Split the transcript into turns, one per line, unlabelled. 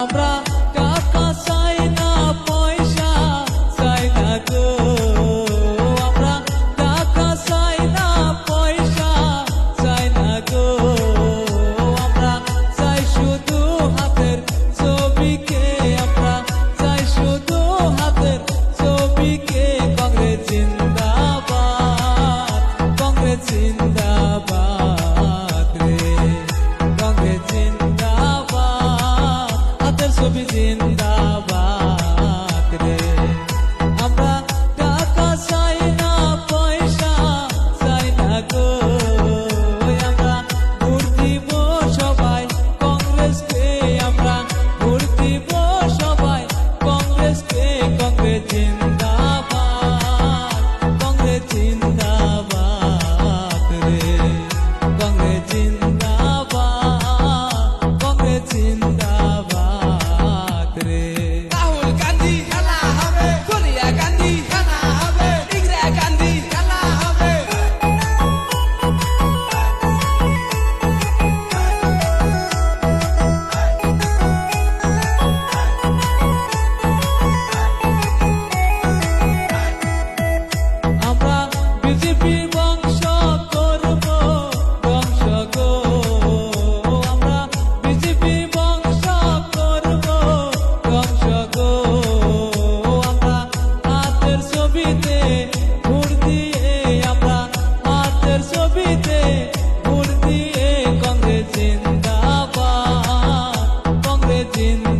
আমরা তবে জিন্দাবাদ রে। আমরা টাকা চাই না, পয়সা চাই না গো। আমরা ভোট দিব সবাই কংগ্রেসকে। আমরা ভোট দিব সবাই কংগ্রেসকে, কংগ্রেস in